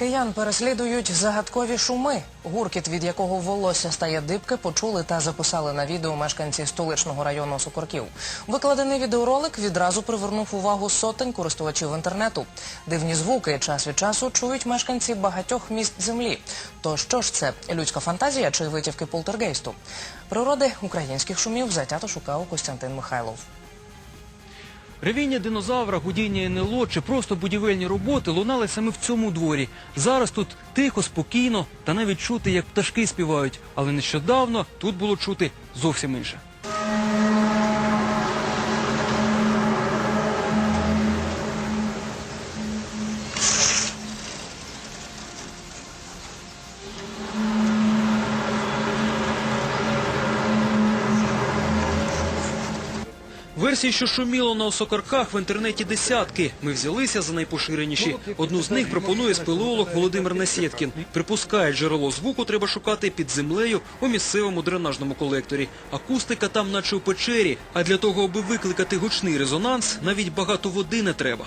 Киян переслідують загадкові шуми. Гуркіт, від якого волосся стає дибки, почули та записали на відео мешканці столичного району Сокорків. Викладений відеоролик відразу привернув увагу сотень користувачів інтернету. Дивні звуки час від часу чують мешканці багатьох міст землі. То що ж це людська фантазія чи витівки полтергейсту? Природи українських шумів затято шукав Костянтин Михайлов. Ревіння динозавра, гудіння НЛО чи просто будівельні роботи лунали саме в цьому дворі. Зараз тут тихо, спокійно та навіть чути, як пташки співають. Але нещодавно тут було чути зовсім інше. Версій, що шуміло на осокорках в інтернеті десятки. Ми взялися за найпоширеніші. Одну з них пропонує спелеолог Володимир Насєткін. Припускає, джерело звуку треба шукати під землею у місцевому дренажному колекторі. Акустика там наче у печері, а для того, аби викликати гучний резонанс, навіть багато води не треба.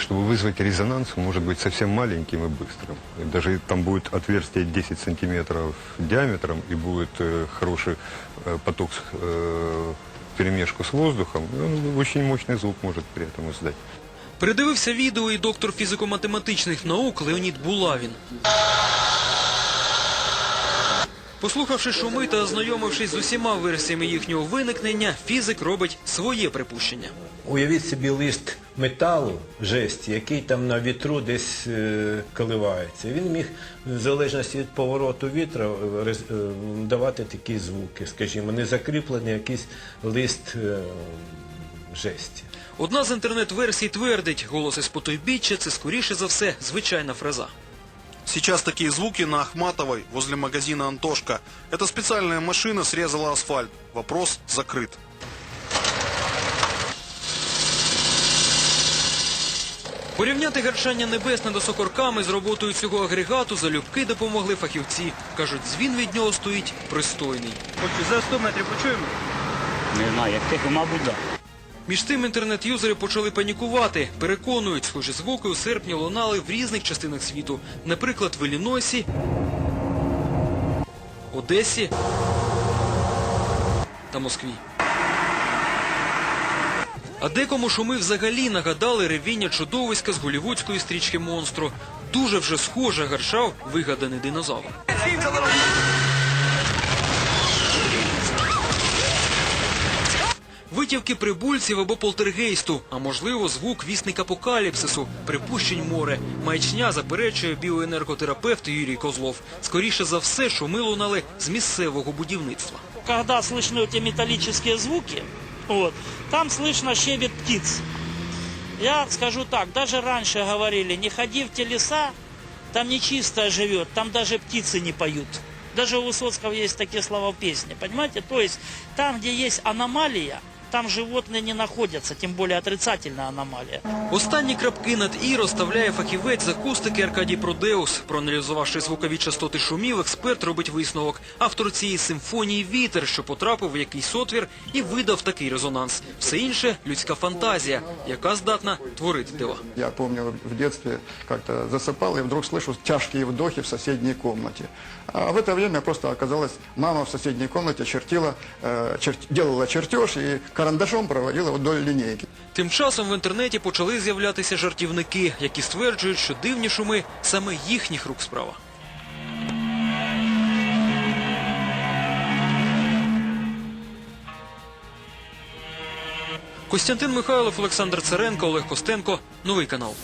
Чтобы вызвать резонанс, он может быть совсем маленьким и быстрым. И даже там будет отверстие 10 сантиметров диаметром и будет э, хороший э, поток э, перемешку с воздухом, и он очень мощный звук может при этом издать. Передивився відео і доктор фізико-математичних наук Леонід Булавін. Послухавши шуми та ознайомившись з усіма версіями їхнього виникнення, фізик робить своє припущення. Уявіть собі лист металу, жесті, який там на вітру десь е, коливається. Він міг, в залежності від повороту вітра, е, е, давати такі звуки, скажімо, не закріплений якийсь лист жесті. Одна з інтернет-версій твердить, голос із потойбіччя – це скоріше за все звичайна фреза. Сейчас такие звуки на Ахматовой возле магазина «Антошка». Эта специальная машина срезала асфальт. Вопрос закрыт. Порівняти гарчання небес над осокорками з роботою цього агрегату залюбки допомогли фахівці. Кажуть, дзвін від нього стоїть пристойний. За 100 метрів почуємо? Не знаю, як тихо, мабуть, да. Між тим інтернет-юзери почали панікувати. Переконують, схожі звуки у серпні лунали в різних частинах світу. Наприклад, в Іллінойсі, Одесі та Москві. А декому шуми взагалі нагадали ревіння чудовиська з голівудської стрічки монстру. Дуже вже схоже гарчав вигаданий динозавр. Витівки прибульців або полтергейсту, а можливо звук вісник апокаліпсису, припущень море. Маячня заперечує біоенерготерапевт Юрій Козлов. Скоріше за все, шуми лунали з місцевого будівництва. Когда слышны эти металлические звуки, вот, там слышно щебет птиц. Я скажу так, даже раньше говорили, не ходи в те леса, там нечисто живет, там даже птицы не поют. Даже у Высоцкого есть такие слова в песне, понимаете? То есть там, где есть аномалия, там животные не находятся, тем более отрицательная аномалия. Останні крапки над і розставляє фахівець з акустики Аркадій Продеус. Проаналізувавши звукові частоти шумів, експерт робить висновок. Автор цієї симфонії вітер, що потрапив в якийсь отвір і видав такий резонанс. Все інше людська фантазія, яка здатна творити дива. Я помню в детстве как-то засыпал и вдруг слышу тяжкие вдохи в соседней комнате. А в это время просто оказалось, мама в соседней комнате чертила, э, чер- делала чертеж и карандашом проводила вдоль линейки. Тим часом в інтернеті почали з'являтися жартівники, які стверджують, що дивні шуми саме їхніх рук справа. Костянтин Михайлов, Олександр Царенко, Олег Костенко. Новий канал.